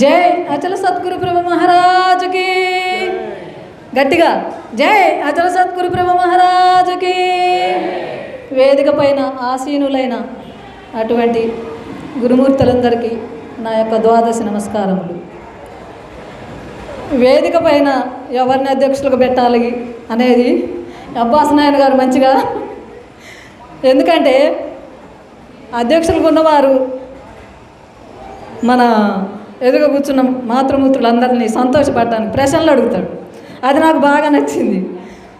జై అచల సద్గురు ప్రభు మహారాజుకి. గట్టిగా జై అచల సద్గురు ప్రభు మహారాజుకి. వేదిక పైన ఆసీనులైన అటువంటి గురుమూర్తులందరికీ నా యొక్క ద్వాదశి నమస్కారములు. వేదిక పైన ఎవరిని అధ్యక్షులకు పెట్టాలి అనేది అబ్బాస్ నాయన్ గారు మంచిగా. ఎందుకంటే అధ్యక్షులకు ఉన్నవారు మన ఎదుగ కూర్చున్న మాతృమూర్తులందరినీ సంతోషపడడానికి ప్రశ్నలు అడుగుతాడు. అది నాకు బాగా నచ్చింది.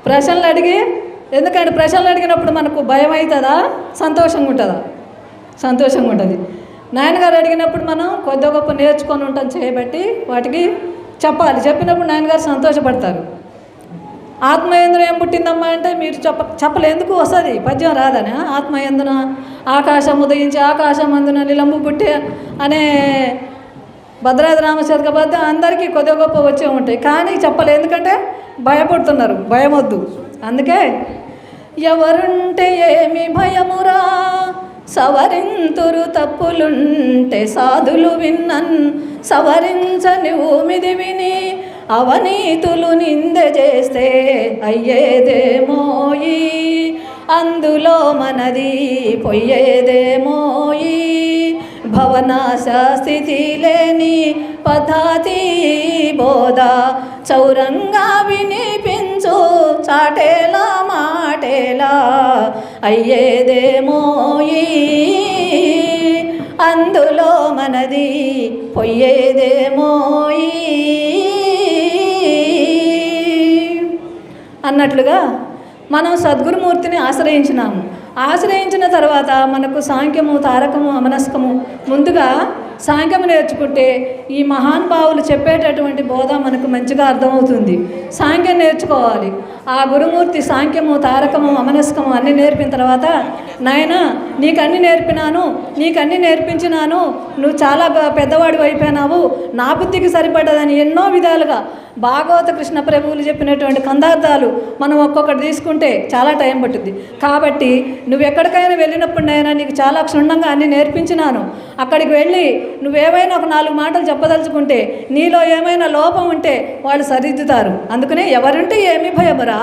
ప్రశ్నలు అడిగి ఎందుకంటే ప్రశ్నలు అడిగినప్పుడు మనకు భయం అవుతుందా? సంతోషంగా ఉంటుందా? సంతోషంగా ఉంటుంది. నాయనగారు అడిగినప్పుడు మనం కొద్ది గొప్ప నేర్చుకొని ఉంటాం చేయబట్టి వాటికి చెప్పాలి. చెప్పినప్పుడు నాయనగారు సంతోషపడతారు. ఆత్మయందున ఏం పుట్టిందమ్మా అంటే మీరు చెప్ప చెప్పలే. ఎందుకు వస్తుంది? పద్యం రాదని. ఆత్మయందున ఆకాశం ఉదయించి ఆకాశం అందున నిలంబు పుట్టే అనే భద్రాద్రి రామచంద్ర పద్యం అందరికీ కొద్ది గొప్ప వచ్చే ఉంటాయి. కానీ చెప్పలే. ఎందుకంటే భయపడుతున్నారు. భయం వద్దు అందుకే ఎవరుంటే ఏమి భయమురా? సవరింతురు తప్పులుంటే సాధులు విన్నన్. సవరించని ఊమిది విని అవనీతులు నింద చేస్తే అయ్యేదేమోయి అందులో మనది పొయ్యేదేమోయి భవనాశ స్థితి లేని పద్ధతి బోధ చౌరంగా వినిపించు చాటేలా మాటేలా అయ్యేదేమోయి అందులో మనది పొయ్యేదేమోయి అన్నట్లుగా మనం సద్గురుమూర్తిని ఆశ్రయించినాము. ఆశ్రయించిన తర్వాత మనకు సాంఖ్యము తారకము అమనస్కము ముందుగా సాంఖ్యము నేర్చుకుంటే ఈ మహానుభావులు చెప్పేటటువంటి బోధ మనకు మంచిగా అర్థమవుతుంది. సాంఖ్యం నేర్చుకోవాలి. ఆ గురుమూర్తి సాంఖ్యము తారకము అమనస్కము అన్నీ నేర్పిన తర్వాత నాయన నీకు అన్ని నేర్పినాను నీకు అన్ని నేర్పించినాను నువ్వు చాలా పెద్దవాడు అయిపోయినావు నా బుద్ధికి సరిపడ్డదని ఎన్నో విధాలుగా భాగవత కృష్ణ ప్రభువులు చెప్పినటువంటి కందార్థాలు మనం ఒక్కొక్కటి తీసుకుంటే చాలా టైం పట్టుద్ది. కాబట్టి నువ్వు ఎక్కడికైనా వెళ్ళినప్పుడు నైనా నీకు చాలా క్షుణ్ణంగా అన్ని నేర్పించినాను. అక్కడికి వెళ్ళి నువ్వేమైనా ఒక నాలుగు మాటలు చెప్పదలుచుకుంటే నీలో ఏమైనా లోపం ఉంటే వాళ్ళు సరిదిద్దుతారు. అందుకనే ఎవరుంటే ఏమి భయపరా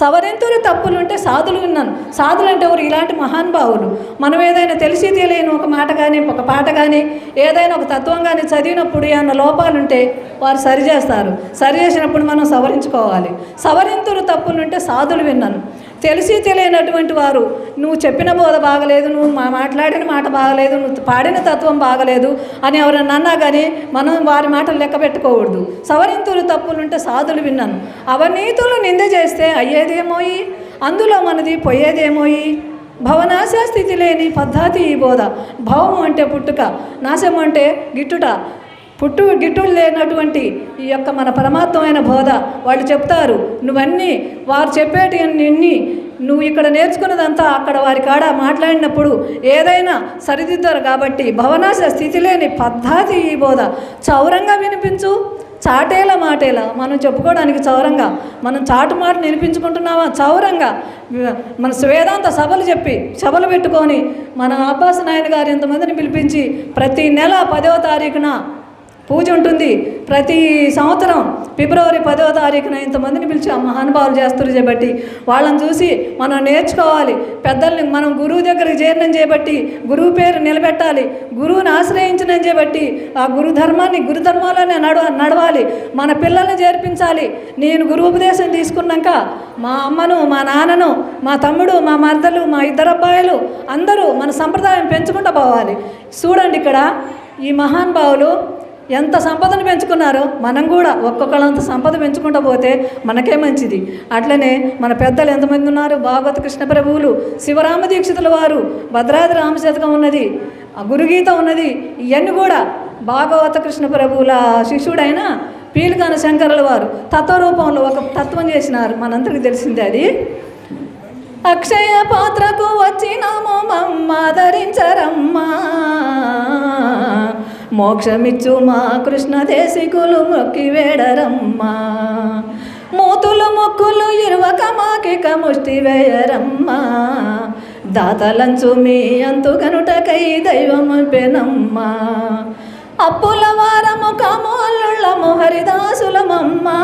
సవరింతురు తప్పులుంటే సాధులు విన్నాను సాధులు అంటే ఎవరు? ఇలాంటి మహానుభావులు మనం ఏదైనా తెలిసి తెలియని ఒక మాట కానీ ఒక పాట కానీ ఏదైనా ఒక తత్వం కానీ చదివినప్పుడు ఏమైనా లోపాలుంటే వారు సరిచేస్తారు. సరి చేసినప్పుడు మనం సవరించుకోవాలి. సవరింతురు తప్పులుంటే సాధులు విన్నాను. తెలిసి తెలియనటువంటి వారు నువ్వు చెప్పిన బోధ బాగలేదు నువ్వు మా మాట్లాడిన మాట బాగలేదు నువ్వు పాడిన తత్వం బాగలేదు అని ఎవరన్నా అన్నా కానీ మనం వారి మాటలు లెక్క పెట్టుకోకూడదు. సవరింతులు తప్పులుంటే సాధులు విన్నాను. అవనీతులు నింద చేస్తే అయ్యేదేమోయి? అందులో మనది పోయేదేమోయి? భవనాశ స్థితి లేని పద్ధతి ఈ బోధ. భవము అంటే పుట్టుక నాశం అంటే గిట్టుట. పుట్టు గిట్టులు లేనటువంటి ఈ యొక్క మన పరమాత్మైన బోధ. వాళ్ళు చెప్తారు నువ్వన్నీ వారు చెప్పేటి అన్ని నువ్వు ఇక్కడ నేర్చుకున్నదంతా అక్కడ వారి కాడ మాట్లాడినప్పుడు ఏదైనా సరిదిద్దారు కాబట్టి భవనాశ స్థితి లేని పద్ధతి ఈ బోధ. చౌరంగా వినిపించు. చాటేల మాటేలా. మనం చెప్పుకోవడానికి చౌరంగా. మనం చాటు మాట వినిపించుకుంటున్నావా చౌరంగా. మన వేదాంత సభలు చెప్పి సభలు పెట్టుకొని మన అబ్బాస్ నాయన గారు ఇంతమందిని పిలిపించి ప్రతి నెల పదవ తారీఖున పూజ ఉంటుంది. ప్రతి సంవత్సరం ఫిబ్రవరి పదో తారీఖున ఇంతమందిని పిలిచి ఆ మహానుభావులు చేస్తారు చేపట్టి. వాళ్ళని చూసి మనం నేర్చుకోవాలి. పెద్దల్ని మనం గురువు దగ్గరికి చేరినం చేపట్టి గురువు పేరు నిలబెట్టాలి గురువుని ఆశ్రయించడం చేపట్టి ఆ గురు ధర్మాన్ని గురు ధర్మంలోనే నడవ నడవాలి. మన పిల్లల్ని చేర్పించాలి. నేను గురు ఉపదేశం తీసుకున్నాక మా అమ్మను మా నాన్నను మా తమ్ముడు మా మర్దలు మా ఇద్దరు అబ్బాయిలు అందరూ మన సంప్రదాయం పెంచుకుంటూ పోవాలి. చూడండి ఇక్కడ ఈ మహానుభావులు ఎంత సంపదను పెంచుకున్నారో మనం కూడా ఒక్కొక్కళ్ళంత సంపద పెంచుకుంటూ పోతే మనకే మంచిది. అట్లనే మన పెద్దలు ఎంతమంది ఉన్నారు? భాగవత కృష్ణ ప్రభువులు శివరామ దీక్షితుల వారు భద్రాద్రి రామశతకం ఉన్నది గురుగీత ఉన్నది ఇవన్నీ కూడా భాగవత కృష్ణ ప్రభువుల శిష్యుడైన పీలికాన శంకరుల వారు తత్వరూపంలో ఒక తత్వం చేసినారు. మనందరికీ తెలిసిందే అది. అక్షయ పాత్రకు వచ్చినాము మమ్మాదరించరమ్మా మోక్షమిచ్చు మా కృష్ణ దేశికులు మొక్కివేడరమ్మా మూతులు మొక్కులు ఇరువక మాకిక ముష్టి వేయరమ్మా. దాతలంచు మీ అంతు కనుటకై దైవము పెనమ్మా అప్పుల వారము కమోళ్ళము హరిదాసులమమ్మా.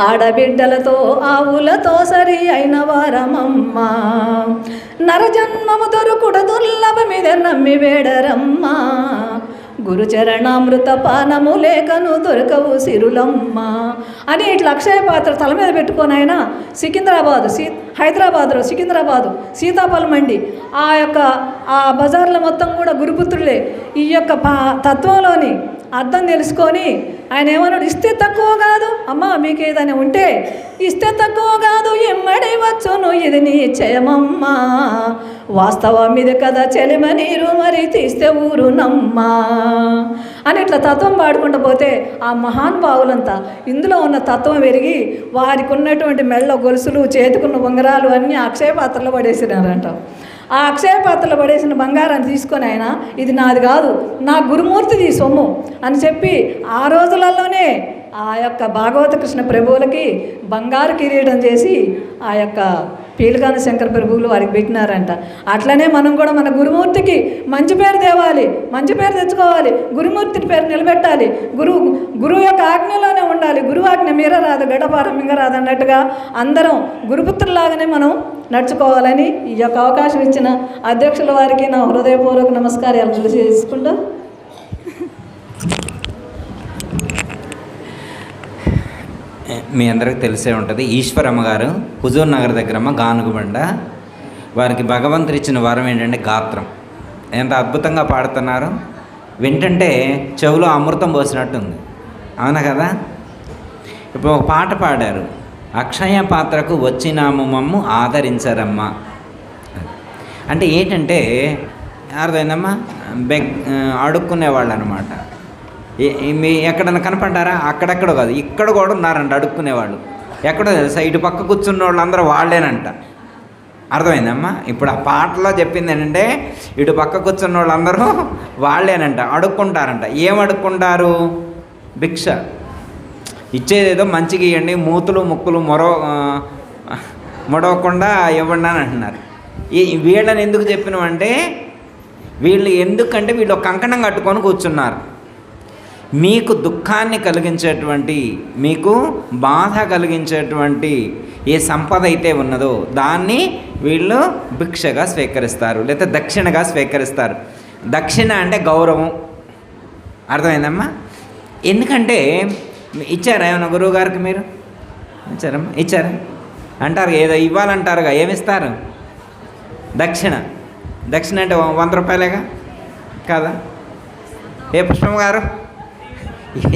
ఆడబిడ్డలతో ఆవులతో సరి అయిన వారమమ్మ. నరజన్మము దొరుకుడ దుర్లభమిదే నమ్మి వేడరమ్మా. గురుచరణామృత పానము లేకను దొరకవు సిరులమ్మ అని ఇట్లా అక్షయ పాత్ర తల మీద పెట్టుకొని ఆయన సికింద్రాబాదు సీ హైదరాబాద్లో సికింద్రాబాదు సీతాఫలం మండి ఆ యొక్క ఆ బజార్లో మొత్తం కూడా గురుపుత్రులే. ఈ యొక్క పా తత్వంలోని అర్థం తెలుసుకొని ఆయన ఏమన్నాడు ఇస్తే తక్కువ కాదు. అమ్మ మీకు ఏదైనా ఉంటే ఇస్తే తక్కువ కాదు ఎమ్మడి వచ్చును ఇది నీ చేయమమ్మా వాస్తవం ఇది కదా చెలిమ నీరు మరి తీస్తే ఊరు నమ్మా అని ఇట్లా తత్వం పాడుకుంటూ పోతే ఆ మహానుభావులంతా ఇందులో ఉన్న తత్వం పెరిగి వారికి ఉన్నటువంటి మెళ్ళ గొలుసులు చేతుకున్న ఉంగరాలు అన్నీ అక్షయ పాత్రలో పడేసినారంట. ఆ అక్షయ పాత్రలో పడేసిన బంగారాన్ని తీసుకొని ఆయన ఇది నాది కాదు నా గురుమూర్తిది సొమ్ము అని చెప్పి ఆ రోజులలోనే ఆ యొక్క భాగవత కృష్ణ ప్రభువులకి బంగారు కిరీటం చేసి ఆ యొక్క పీలుగాన శంకర ప్రభువులు వారికి పెట్టినారంట. అట్లనే మనం కూడా మన గురుమూర్తికి మంచి పేరు తేవాలి మంచి పేరు తెచ్చుకోవాలి గురుమూర్తి పేరు నిలబెట్టాలి. గురువు గురువు యొక్క ఆజ్ఞలోనే ఉండాలి. గురువు ఆజ్ఞ మీర రాదు గడపారం మింగ రాదు అన్నట్టుగా అందరం గురుపుత్రులాగానే మనం నడుచుకోవాలని ఈ యొక్క అవకాశం ఇచ్చిన అధ్యక్షుల వారికి నా హృదయపూర్వక నమస్కారాలు తెలియజేసుకుంటూ మీ అందరికి తెలిసే ఉంటుంది. ఈశ్వర్ గారు హుజూర్ నగర్ దగ్గరమ్మ గానుగుబండ. వారికి భగవంతుడు ఇచ్చిన వరం ఏంటంటే గాత్రం. ఎంత అద్భుతంగా పాడుతున్నారు. వింటంటే చెవులో అమృతం పోసినట్టుంది. అవునా కదా? ఇప్పుడు ఒక పాట పాడారు. అక్షయ పాత్రకు వచ్చినాము మమ్ము ఆదరించారమ్మా. అంటే ఏంటంటే అర్థమైందమ్మా? బెగ్ అడుక్కునేవాళ్ళు అనమాట మీ ఎక్కడన్నా కనపడ్డారా? అక్కడక్కడ కాదు ఇక్కడ కూడా ఉన్నారంట అడుక్కునేవాళ్ళు. ఎక్కడో తెలుసా? ఇటు పక్క కూర్చున్న వాళ్ళు అందరూ వాళ్ళేనంట. అర్థమైందమ్మా? ఇప్పుడు ఆ పాటలో చెప్పింది ఏంటంటే ఇటు పక్క కూర్చున్న వాళ్ళందరూ వాళ్ళేనంట అడుక్కుంటారంట. ఏం అడుక్కుంటారు? భిక్ష. ఇచ్చేదేదో మంచిగా ఇవ్వండి మూతులు ముక్కులు మొరో మొడవకుండా ఇవ్వండి అని అంటున్నారు. ఈ వీళ్ళని ఎందుకు చెప్పినామంటే వీళ్ళు ఎందుకంటే వీళ్ళు కంకణం కట్టుకొని కూర్చున్నారు. మీకు దుఃఖాన్ని కలిగించేటువంటి మీకు బాధ కలిగించేటువంటి ఏ సంపద అయితే ఉన్నదో దాన్ని వీళ్ళు భిక్షగా స్వీకరిస్తారు లేదా దక్షిణగా స్వీకరిస్తారు. దక్షిణ అంటే గౌరవం. అర్థమైందమ్మా? ఎందుకంటే ఇచ్చారా ఏమైనా గురువు గారికి మీరు? ఇచ్చారమ్మా? ఇచ్చారా? అంటారు ఏదో ఇవ్వాలంటారుగా ఏమిస్తారు? దక్షిణ. దక్షిణ అంటే వంద రూపాయలేగా? కాదా? ఏ పుష్పం గారు?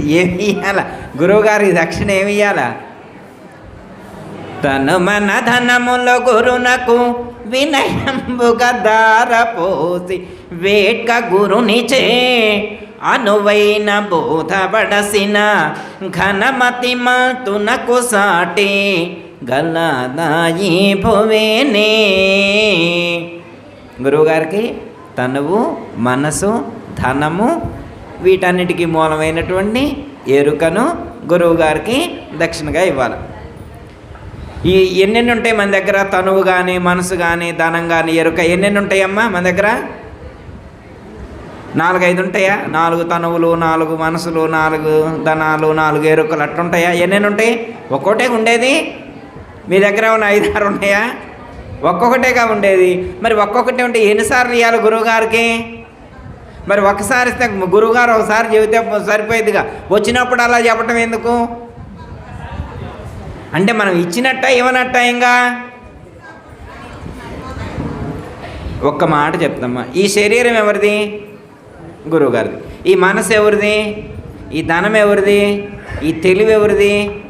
ఏమి ఇవ్వాలా గురువు దక్షిణ ఏమి తను మన ధనములో గురునకు వినయంబుగా దారపోసి వేట్క గురునిచే అనువైన బోధపడసిన ఘనమతి మాతునకు సాటి గలదాయి భువేనే. గురువుగారికి తనువు మనసు ధనము వీటన్నిటికీ మూలమైనటువంటి ఎరుకను గురువుగారికి దక్షిణగా ఇవ్వాలి. ఈ ఎన్నెన్ని ఉంటాయి మన దగ్గర? తనువు కానీ మనసు కానీ ధనం కానీ ఎరుక ఎన్నెన్ని ఉంటాయమ్మా మన దగ్గర? నాలుగైదు ఉంటాయా నాలుగు తనువులు నాలుగు మనసులు నాలుగు ధనాలు నాలుగు ఎరుకలు అట్లుంటాయా? ఎన్నెన్ని ఉంటాయి ఒక్కోటే ఉండేది? మీ దగ్గర ఉన్న ఐదు ఆరు ఉన్నాయా? ఒక్కొక్కటేగా ఉండేది. మరి ఒక్కొక్కటే ఉంటే ఎన్నిసార్లు ఇవ్వాలి గురువుగారికి మరి ఒకసారి ఇస్తే గురువుగారు ఒకసారి చెబితే సరిపోయేదిగా. వచ్చినప్పుడు అలా చెప్పటం ఎందుకు? అంటే మనం ఇచ్చినట్ట ఇవ్వనట్ట ఇంకా ఒక్క మాట చెప్తామా? ఈ శరీరం ఎవరిది? గురువుగారిది. ఈ మనసు ఎవరిది? ఈ ధనం ఎవరిది? ఈ తెలివి ఎవరిది?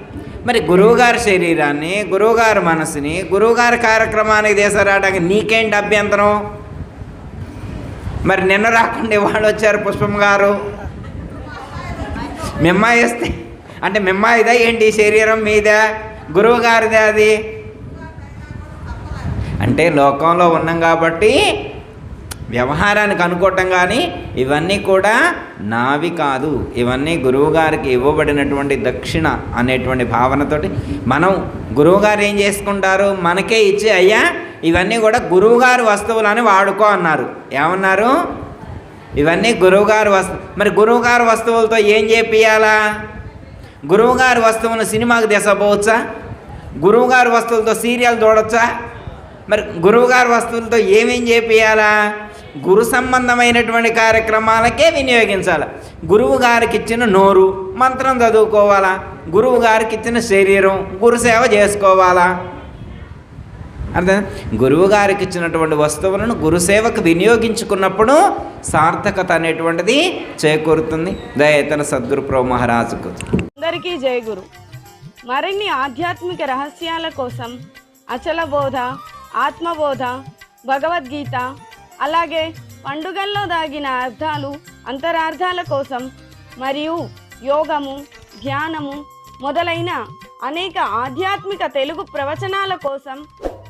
మరి గురువుగారి శరీరాన్ని గురువుగారి మనసుని గురువుగారి కార్యక్రమానికి తీసుకురావడానికి నీకేంటి అభ్యంతరం? మరి నిన్న రాకుండా వాళ్ళు వచ్చారు పుష్పం గారు. మిమ్మాయి అంటే మిమ్మాయిదా ఏంటి? శరీరం మీద? గురువు గారిదే అది. అంటే లోకంలో ఉన్నాం కాబట్టి వ్యవహారానికి అనుకోవటం కానీ ఇవన్నీ కూడా నావి కాదు. ఇవన్నీ గురువుగారికి ఇవ్వబడినటువంటి దక్షిణ అనేటువంటి భావనతోటి మనం గురువుగారు ఏం చేసుకుంటారు? మనకే ఇచ్చి అయ్యా ఇవన్నీ కూడా గురువుగారి వస్తువులని వాడుకో అన్నారు. ఏమన్నారు? ఇవన్నీ గురువుగారి వస్తు మరి గురువుగారి వస్తువులతో ఏం చేపియాలా గురువుగారి వస్తువును సినిమాకు తెసపోవచ్చా గురువుగారి వస్తువులతో సీరియల్ చూడొచ్చా? మరి గురువుగారి వస్తువులతో ఏమేం చేపియాలా గురు సంబంధమైనటువంటి కార్యక్రమాలకే వినియోగించాలి? గురువు గారికి ఇచ్చిన నోరు మంత్రం చదువుకోవాలా? గురువు గారికి ఇచ్చిన శరీరం గురుసేవ చేసుకోవాలా? అర్థం? గురువు గారికి ఇచ్చినటువంటి వస్తువులను గురుసేవకు వినియోగించుకున్నప్పుడు సార్థకత అనేటువంటిది చేకూరుతుంది. దయతన సద్గురు ప్రో మహారాజుకు. అందరికీ జయ గురు. మరిన్ని ఆధ్యాత్మిక రహస్యాల కోసం అచల బోధ ఆత్మబోధ భగవద్గీత అలాగే పండుగల్లో దాగిన అర్థాలు అంతరార్థాల కోసం మరియు యోగము ధ్యానము మొదలైన అనేక ఆధ్యాత్మిక తెలుగు ప్రవచనాల కోసం